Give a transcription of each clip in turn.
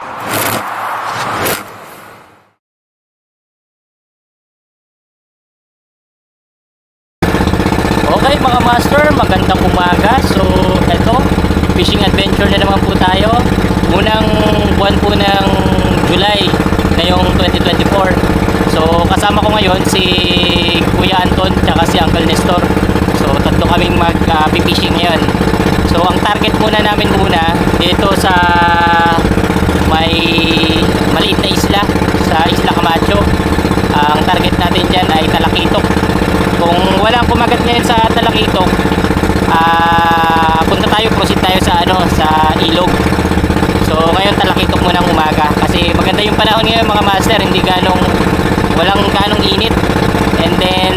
Okay mga master, magandang umaga. So, eto, fishing adventure na naman po tayo. Unang buwan po ng July ngayong 2024. So, kasama ko ngayon si Kuya Anton tsaka si Uncle Nestor. So, tatlo kaming mag-fishing ngayon. So, ang target muna namin muna dito sa maliit na isla sa Isla Camacho. ang target natin dyan ay Talakitok. Kung walang kumagat ngayon sa Talakitok, ah punta tayo, proceed tayo sa ano, sa Ilog. So ngayon Talakitok muna ang umaga kasi maganda yung panahon ngayon mga master, hindi ganong walang ganong init. And then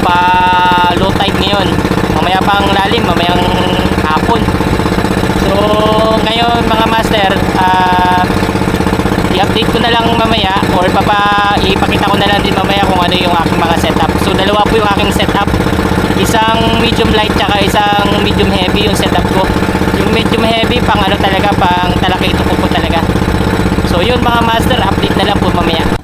pa low tide ngayon. Mamaya pa ang lalim, mamayang hapon. So ngayon mga master, ah i-update ko na lang mamaya or papa ipakita ko na lang din mamaya kung ano yung aking mga setup. So dalawa po yung aking setup. Isang medium light tsaka isang medium heavy yung setup ko. Yung medium heavy pang ano talaga, pang talakito ko po talaga. So yun mga master, update na lang po mamaya.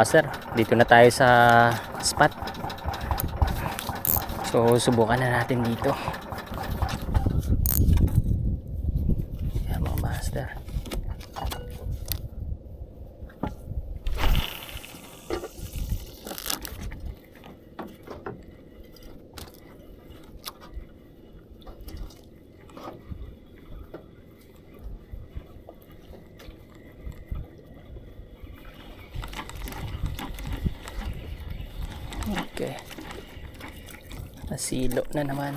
Mga master, dito na tayo sa spot. So subukan na natin dito. Yan mga master. Okay. Nasilo na naman.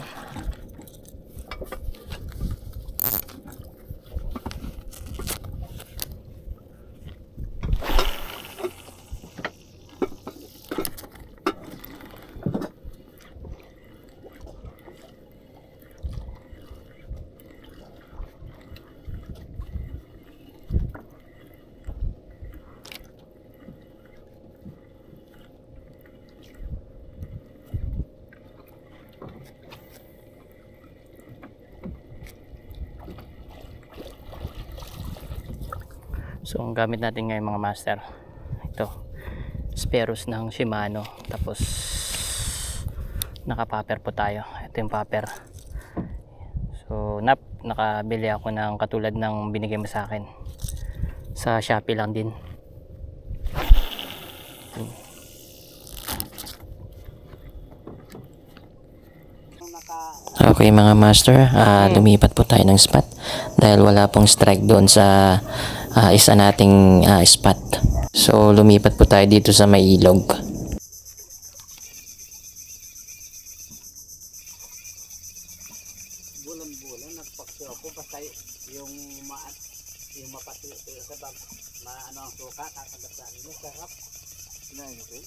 So ang gamit natin ngayon mga master, ito, Sperus ng Shimano. Tapos naka-popper po tayo. Ito yung popper. So nap, nakabili ako ng katulad ng binigay mo sa akin. Sa Shopee lang din. Okay mga master, ah, lumipat po tayo ng spot dahil wala pong strike doon sa ah, isa nating ah, spot. So lumipat po tayo dito sa may ilog. bulan-bulan nagpaksyo ako basta yung maat yung mapati sa bag maano ang suka kakagat sa nila sarap sinayin ko eh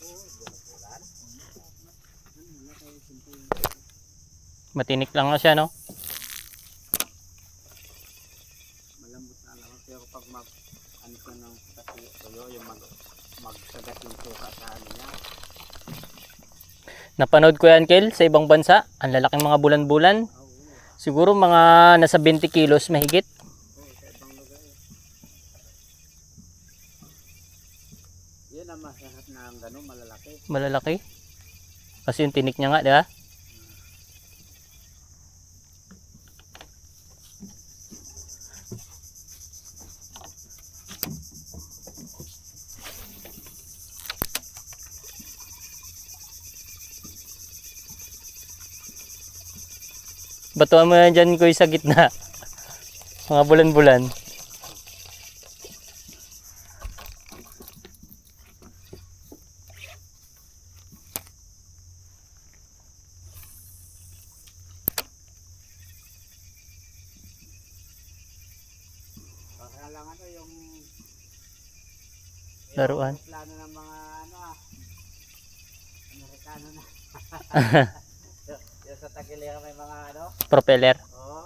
bulan-bulan Matinik lang na siya, no? malambot na lang pero pag mag ano ka ng pati tuyo yung mag magsagat yung suka sa ano niya Napanood ko yan, Kel, sa ibang bansa. Ang lalaking mga bulan-bulan. Siguro mga nasa 20 kilos mahigit. yan ang masarap na ang gano'n malalaki Malalaki. Kasi yung tinik niya nga, di ba? Batuan mo yan dyan ko sa gitna. Mga bulan-bulan. Laruan. Plano ng mga ano ah. Amerikano na. Oo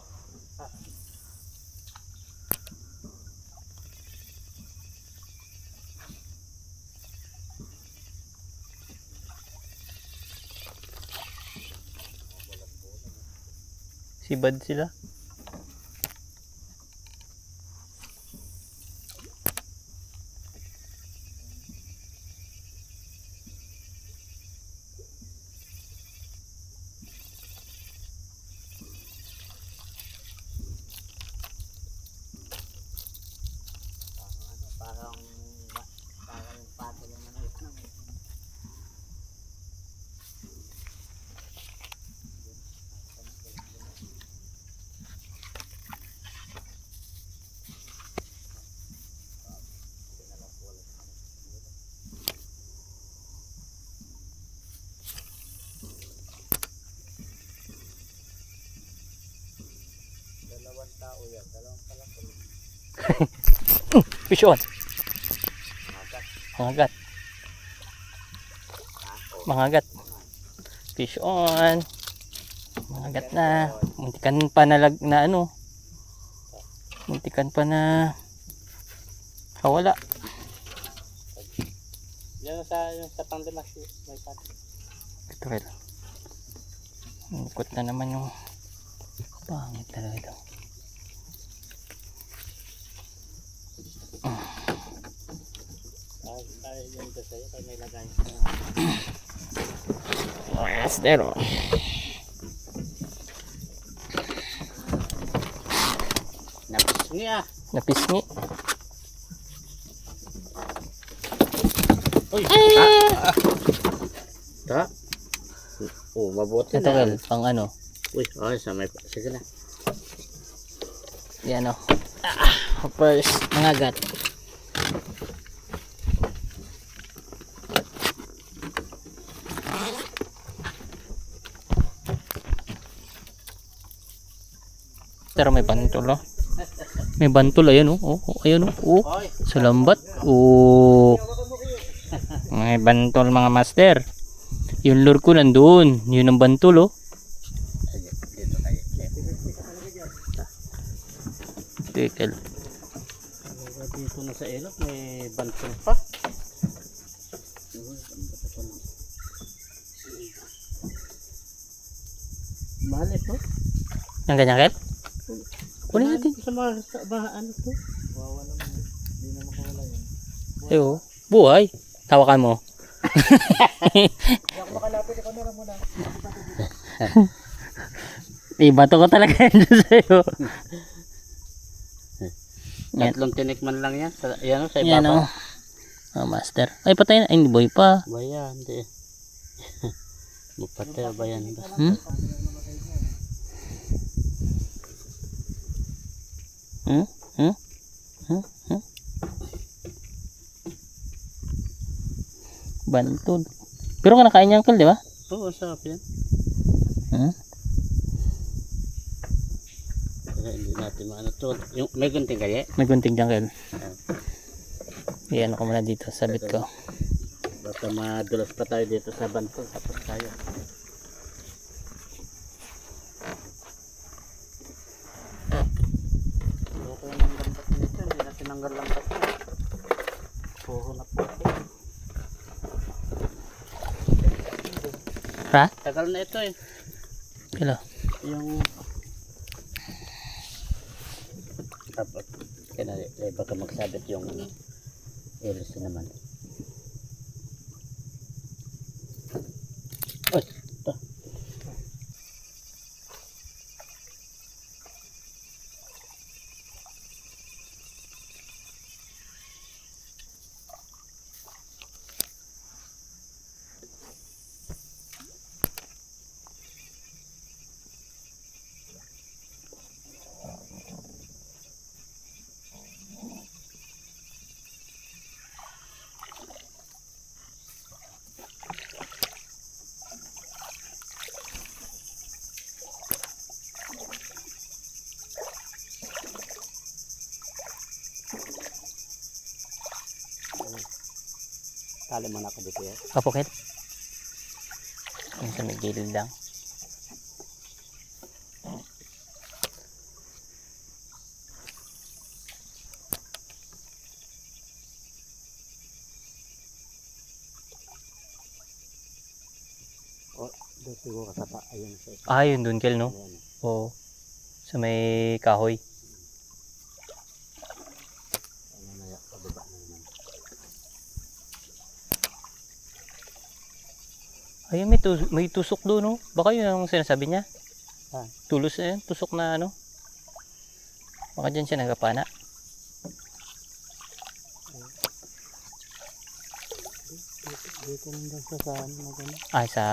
Sibad sila. Tao yan dalawang pala ko Fish on. magat Mangagat. ha o Mangagat. Fish on. Mangagat na. Muntikan pa na lag na ano. Muntikan pa na kawala. yan sa yung sa panglimas may pato Ito well. Ikot na naman yung pangit talaga ito. Yung doon sa'yo kaya may lagay oh. napisngi ah Napisngi. uy ta ta oh mabuti Ito well, pang ano. uy ay sa may sige na Yan o. Ah, first, mangagat. Pero may bantol oh. May bantol ayan oh. Oh, oh, ayan oh. Oh, sa lambat. Oh. May bantol mga master. Yung lure ko nandoon. Yun ang bantol oh. sige dito na sa ilog may bantol pa Uy, ganda pa to, no? mahal ito Ang ganyan kel? Kunin natin. sa mga ano to wawa naman hindi na makawala yun Ayo, buhay. Tawakan mo. Iba to ko talaga yun sa'yo. Yan. tatlong tinikman lang yan sa, yan o sa Yan ibabaw o. Oh, master. Ay, patay na. Ay, hindi boy pa. ba yan di Mupatay ba yan? Hmm? Hmm? Hmm? Hmm? Hmm? Bantod. Pero ka nakain niya, uncle, di ba? Oo, sarap yan. Hmm? Kaya hindi natin maano to. Yung, may gunting kaya? May gunting dyan, kel. Iyan ako muna dito. Sabit ko. Baka madulas pa tayo dito sa banto. Tapos tayo. Okay ng lambat nito. Hindi na tinanggal lambat niya. Puro na po. Ha? Tagal na ito eh. Kilo. Yung... Tapos, kaya na, eh, baka magsabit yung iris naman. Tali mo na ako dito eh. Kapukit. Yung sa may gilid lang. O, doon siguro sa pa. Ayun sa Ah, yun dun, Kel, no? Oo. Sa may kahoy. Ayan na yan. Pababa na naman. Ayun, may, tus- may tusok doon, no? Baka yun ang sinasabi niya. Ah. Tulos na yun, tusok na ano. Baka dyan siya nagapana. Dito, lang daw sa saan gano'n. Ay, sa...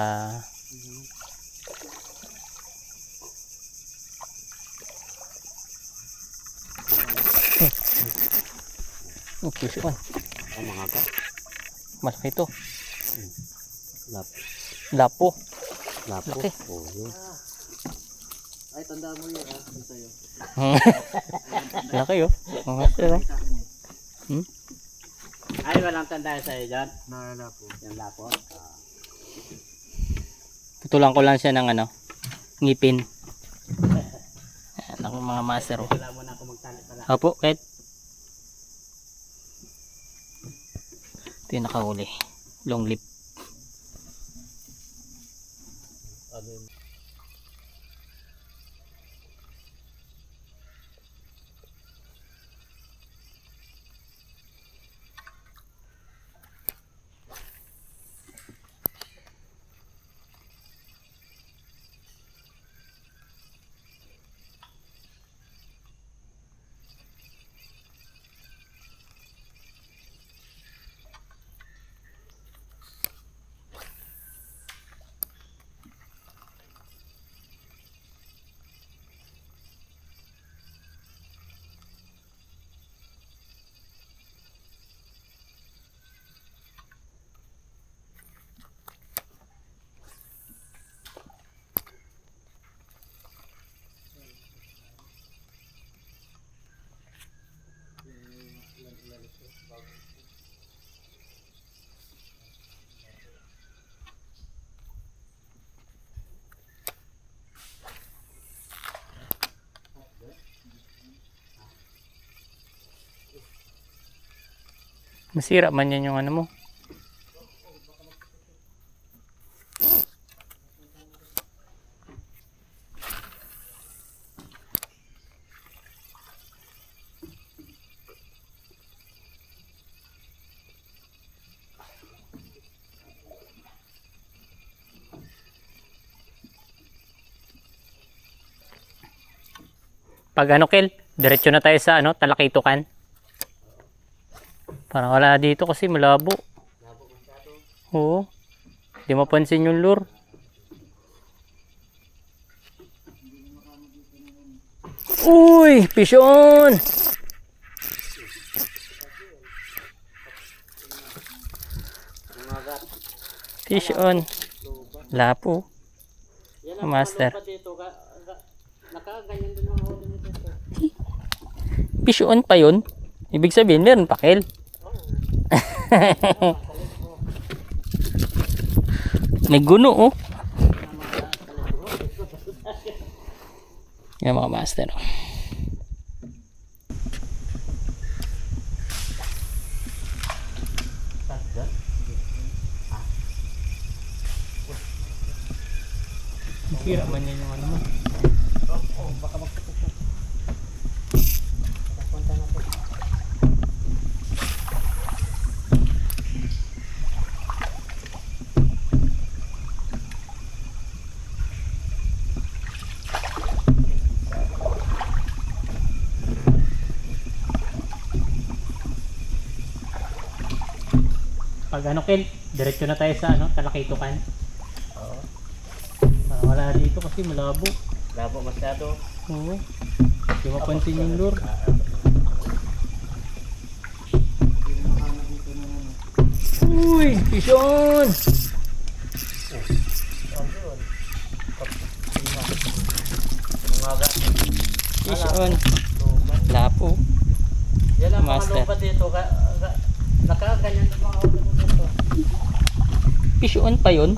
Oh, puso man. Ang mga ka. Malaki ito. Lap. Lapo. Lapo. Laki. Oh, yun. Ay, tanda mo yun ha. Yung sa'yo. Laki, oh. Ang laki, oh. Hmm? Ay, walang tanda sa'yo dyan. Na lapo. Yung lapo. Ah. Putulan ko lang siya ng ano, ngipin. Ayan ako mga master, oh. Wala mo na ako magtali pala. Opo, kahit. Ito yung nakahuli. Long lip. Ano yun? Masira man yan yung ano mo. Pag ano, Kel, diretso na tayo sa ano, talakitukan. Parang wala dito kasi malabo. Oo. Hindi mapansin yung lure. Uy! Fish on! Umagat. Fish on. Lapo. Yan Master. Fish on pa yun. Ibig sabihin, meron pakil. May guno, oh. Yan mga master. oh. Sira man yan yung ano mo. Pag ano Kel, diretso na tayo sa ano, talakitukan. Oo. Parang wala dito kasi malabo. Labo masyado. Oo. Hindi mapansin yung lure. Uy! Fish on! Umagat. Fish on! Lapo. Yan ang mga lupa dito. Ka, ka, Fish on pa yun?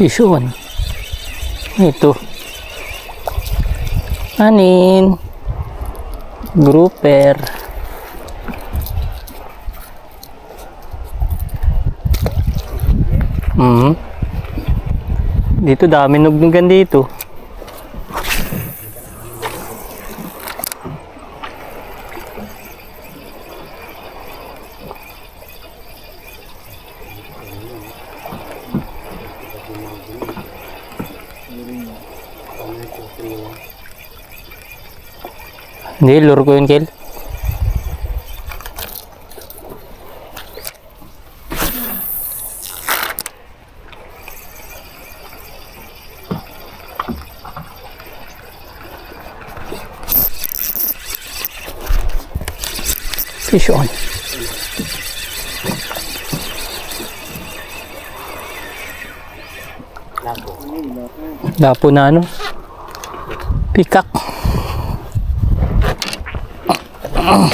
Fish on. Ito. Anin. Grouper. Mhm. Dito dami nugnugan dito. Hindi, lure ko yun, Kel. Fish on. Lapo. Na ano? Pikak. Lapo.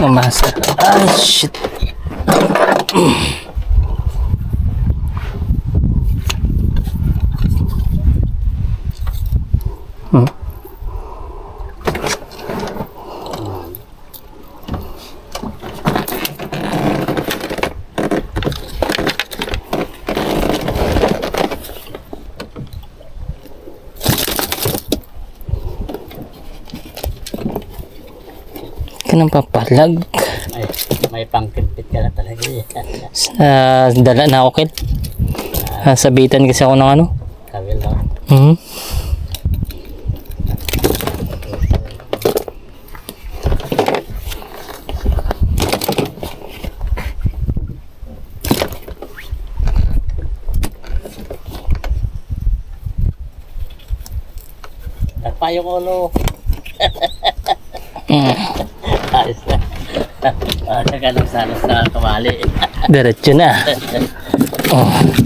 Mamasa. Ay, shit. Hmm. Papalag. May, may pangkitpit ka na talaga eh. Sa dala na ako, Kel. Ah, sabitan kasi ako ng ano. Kawil lang. Hmm. Tagpa yung ulo. Mm. Na. Ah, nagalos-salos na tumali. Diretso na. Oh.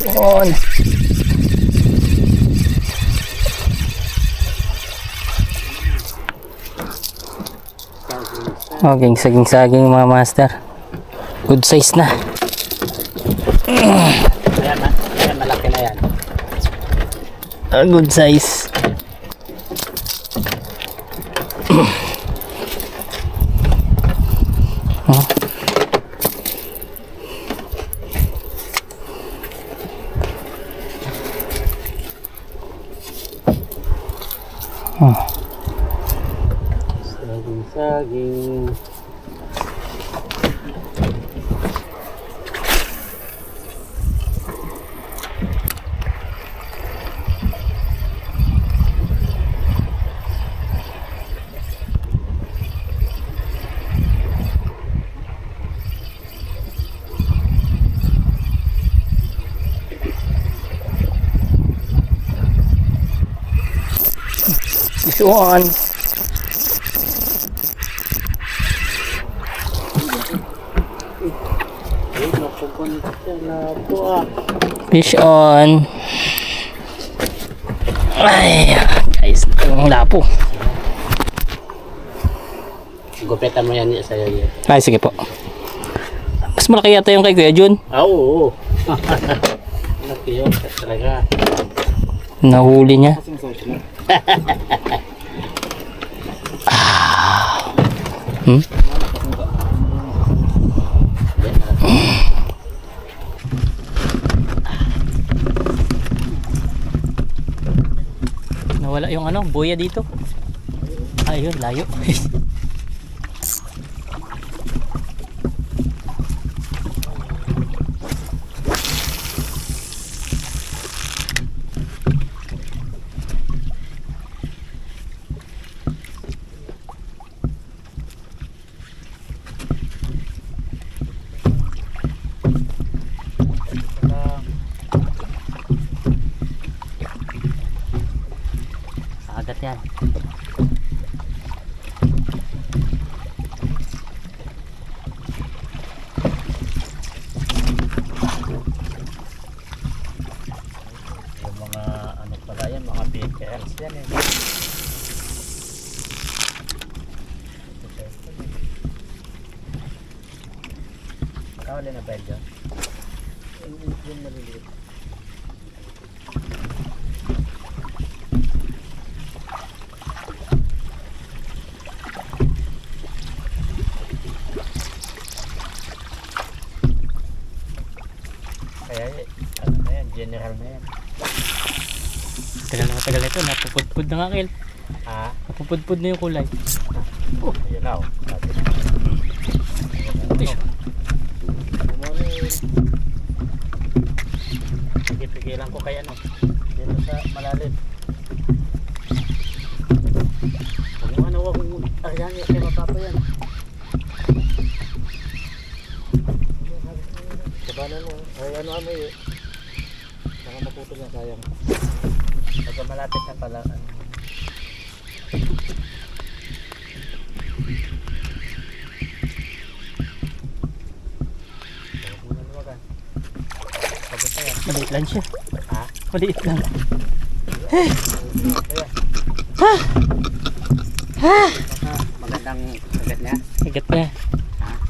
On. Okay, saging-saging mga master. Good size na. Ayan na. Ayan, malaki na yan. Ah, good size. Fish on. Ay, napupunta na po ah. Fish on. Ay, guys, ang lapo. Gupitan mo yan sa'yo yun. Ay, sige po. Mas malaki yata yung kay Kuya Jun. Ah, oo. Laki yun. Talaga. Nahuli niya. Hmm? Nawala yung ano, buya dito. Ayun, layo. Agat yan. Yung mga ano pala yan, mga PKLs yan eh. Nakawala na ba yun dyan? Yung- Yung maliliit. Kaya eh, ano na yan, general na yan. Tagal na matagal ito, napupudpud na nga kil. Ah, Napupudpud na yung kulay. ayun na oh. Na. Fish. Pigilan ko kay ano. Dito sa malalim. Huwag mo ano, huwag mo. Ayan, kay mapapa yan. Sabanan mo. Ay, ano ano eh. Baka maputol na sayang. Pagka malapit na pala. ano. Huwag mo na luwagan. Pagod Maliit lang siya. Ha? Maliit lang. Magandang sagat niya. Higat na.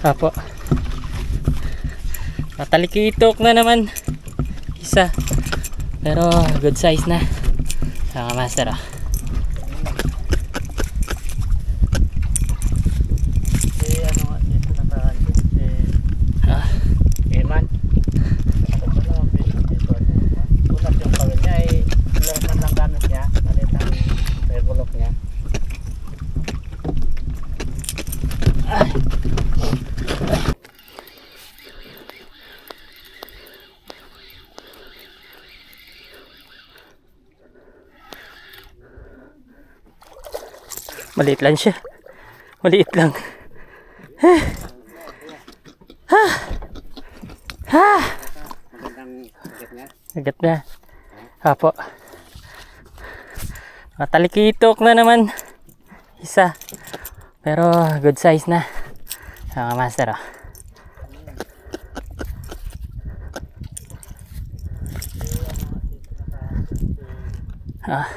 Apo. Matalikitok na naman. Isa. Pero good size na. Mga master ah. Si ano nga, dito na tahan si Ah, Eman. Ano ba naman business dito? Ano, Unas yung kawin niya ay ilang man lang gamit niya. Malit ang revolok niya. Maliit lang siya. Maliit lang. Magandang sagat niya. Higat na. Apo. Matalikitok na naman. Isa. Pero good size na. Mga master ah. Ah,